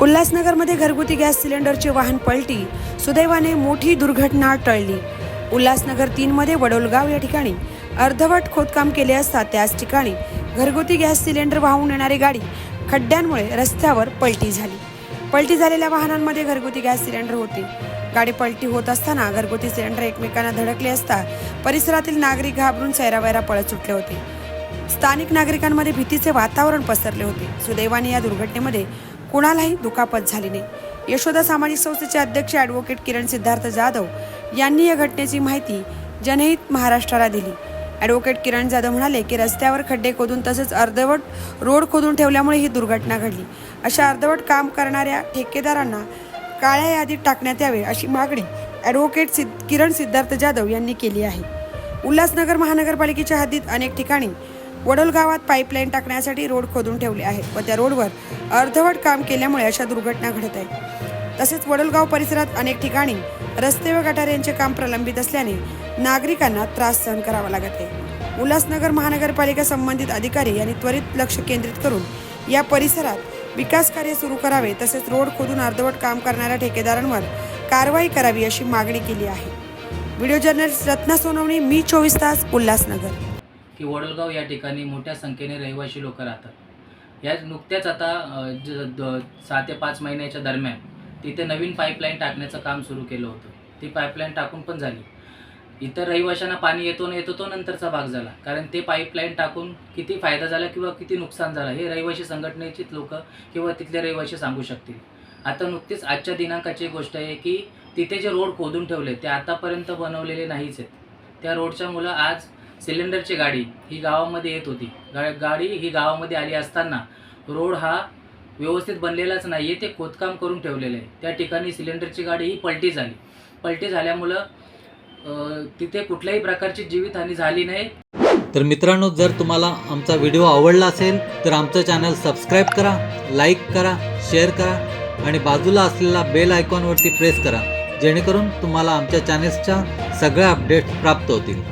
उल्हासनगरमध्ये घरगुती गॅस सिलेंडरचे वाहन पलटी सुदैवाने मोठी दुर्घटना टळली. उल्हासनगर तीनमध्ये वडोलगाव या ठिकाणी अर्धवट खोदकाम केले असता त्याच ठिकाणी घरगुती गॅस सिलेंडर वाहून येणारी गाडी खड्ड्यांमुळे रस्त्यावर पलटी झाली. पलटी झालेल्या वाहनांमध्ये घरगुती गॅस सिलेंडर होते. गाडी पलटी होत असताना घरगुती सिलेंडर एकमेकांना धडकले असता परिसरातील नागरिक घाबरून सैरावैरा पळत सुटले होते. स्थानिक नागरिकांमध्ये भीतीचे वातावरण पसरले होते. सुदैवाने या दुर्घटनेमध्ये कुणालाही दुखापत झाली नाही. यशोदा सामाजिक संस्थेचे अध्यक्ष ॲडव्होकेट किरण सिद्धार्थ जाधव यांनी या घटनेची माहिती जनहित महाराष्ट्राला दिली. ॲडव्होकेट किरण जाधव म्हणाले की रस्त्यावर खड्डे खोदून तसेच अर्धवट रोड खोदून ठेवल्यामुळे ही दुर्घटना घडली. अशा अर्धवट काम करणाऱ्या ठेकेदारांना काळ्या यादीत टाकण्यात यावे अशी मागणी ॲडव्होकेट सिद्ध किरण सिद्धार्थ जाधव यांनी केली आहे. उल्हासनगर महानगरपालिकेच्या हद्दीत अनेक ठिकाणी वडोल गावात पाईपलाईन टाकण्यासाठी रोड खोदून ठेवले आहेत व त्या रोडवर अर्धवट काम केल्यामुळे अशा दुर्घटना घडत आहेत. तसेच वडोलगाव परिसरात अनेक ठिकाणी रस्ते व गटार यांचे काम प्रलंबित असल्याने नागरिकांना त्रास सहन करावा लागत आहे. उल्हासनगर महानगरपालिका संबंधित अधिकारी यांनी त्वरित लक्ष केंद्रित करून या परिसरात विकास कार्य सुरू करावे तसेच रोड खोदून अर्धवट काम करणाऱ्या ठेकेदारांवर कारवाई करावी अशी मागणी केली आहे. व्हिडिओ जर्नलिस्ट रत्ना सोनवणे मी चोवीस तास उल्हासनगर. की वडलगाव या ठिकाणी मोठ्या संख्येने रहिवासी लोक राहतात. या नुकत्याच आता ज- द- सहा ते पाच महिन्याच्या दरम्यान तिथे नवीन पाईपलाईन टाकण्याचं काम सुरू केलं होतं. ती पाईपलाईन टाकून पण झाली. इतर रहिवाशांना पाणी येतो न येतो तो नंतरचा भाग झाला. कारण ते पाईपलाईन टाकून किती फायदा झाला किंवा किती नुकसान झालं हे रहिवाशी संघटनेचीच लोक किंवा तिथले रहिवाशी सांगू शकतील. आता नुकतीच आजच्या दिनांकाची गोष्ट आहे की तिथे जे रोड खोदून ठेवले ते आतापर्यंत बनवलेले नाहीच आहेत. त्या रोडच्या मुलं आज सिलेंडरची गाडी ही गावामध्ये येत होती. गा गाडी ही गावामध्ये आली असताना रोड हा व्यवस्थित बनलेलाच नाही आहे ते खोदकाम करून ठेवलेलं आहे. त्या ठिकाणी सिलेंडरची गाडी ही पलटी झाली. पलटी झाल्यामुळं तिथे कुठल्याही प्रकारची जीवितहानी झाली नाही. तर मित्रांनो जर तुम्हाला आमचा व्हिडिओ आवडला असेल तर आमचं चॅनल सबस्क्राईब करा लाईक करा शेअर करा आणि बाजूला असलेला बेल आयकॉनवरती प्रेस करा जेणेकरून तुम्हाला आमच्या चॅनेल्सच्या सगळ्या अपडेट्स प्राप्त होतील.